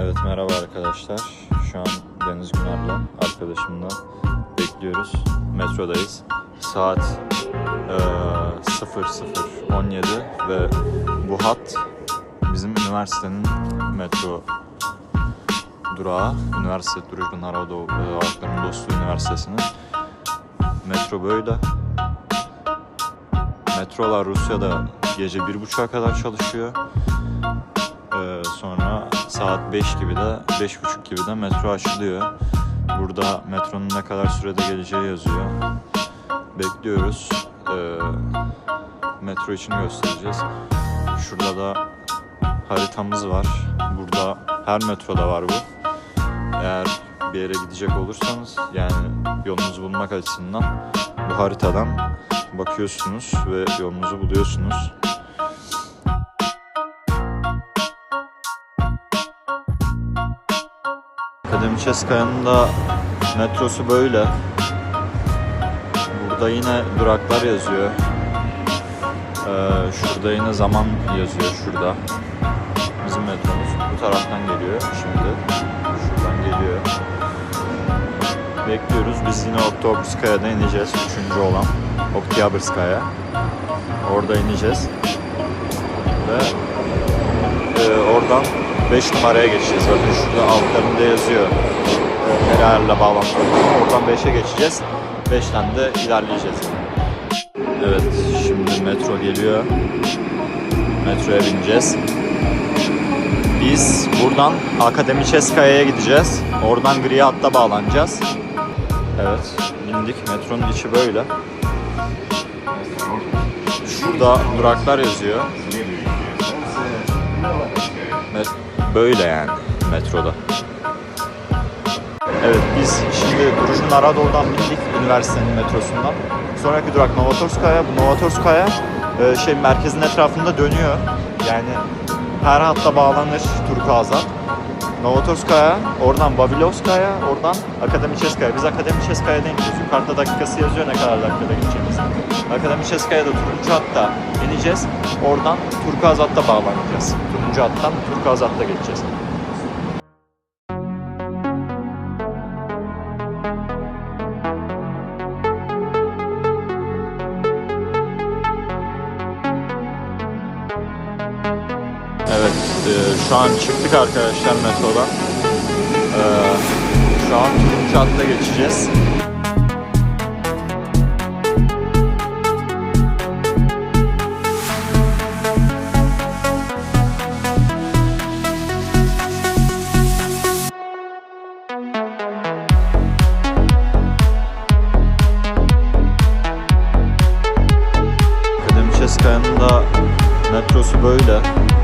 Evet merhaba arkadaşlar. Şu an Deniz Günar'la arkadaşımla bekliyoruz. Metrodayız. Saat eee 00.17 ve bu hat bizim üniversitenin metro durağı. Üniversite Duruşgun Harado Halkların Dostluğu Üniversitesi'nin. Metro böyle. Metrolar Rusya'da gece bir buçuğa kadar çalışıyor. Ee, sonra saat 5 gibi de 5.30 gibi de metro açılıyor. Burada metronun ne kadar sürede geleceği yazıyor. Bekliyoruz. Ee, metro için göstereceğiz. Şurada da haritamız var. Burada her metroda var bu. Eğer bir yere gidecek olursanız yani yolunuzu bulmak açısından bu haritadan bakıyorsunuz ve yolunuzu buluyorsunuz. Akademiçeskaya'nın da metrosu böyle. Burada yine duraklar yazıyor. Ee, şurada yine zaman yazıyor şurada. Bizim metromuz bu taraftan geliyor şimdi. Şuradan geliyor. Bekliyoruz. Biz yine Oktobrskaya'da ineceğiz. Üçüncü olan. Oktyabrskaya. Orada ineceğiz. Ve e, oradan 5 numaraya geçeceğiz. Bakın şurada altlarında yazıyor. E, nerelerle bağlantılı. Oradan 5'e geçeceğiz. 5'ten de ilerleyeceğiz. Evet, şimdi metro geliyor. Metroya bineceğiz. Biz buradan Akademiçeskaya'ya gideceğiz. Oradan gri hatta bağlanacağız. Evet, bindik. Metronun içi böyle. Şurada duraklar yazıyor. Böyle yani metroda. Evet biz şimdi Druzhny Narodov'dan bindik üniversitenin metrosundan. Sonraki durak Novatorskaya. Bu Novatorskaya e, şey merkezin etrafında dönüyor. Yani her hatta bağlanır Turkuaz'a. Novatorskaya, oradan Vavilovskaya, oradan Akademiçeskaya. Biz Akademiçeskaya'da iniyoruz. Yukarıda dakikası yazıyor ne kadar dakikada gideceğimiz. Akademiçeskaya'da turuncu hatta ineceğiz. Oradan Turkuaz hatta bağlanacağız. Turuncu hattan Turkuaz hatta geçeceğiz. Evet, e, şu an çıktık arkadaşlar metrodan. E, şu an hatta geçeceğiz. Akademiçeskaya'nın da metrosu böyle.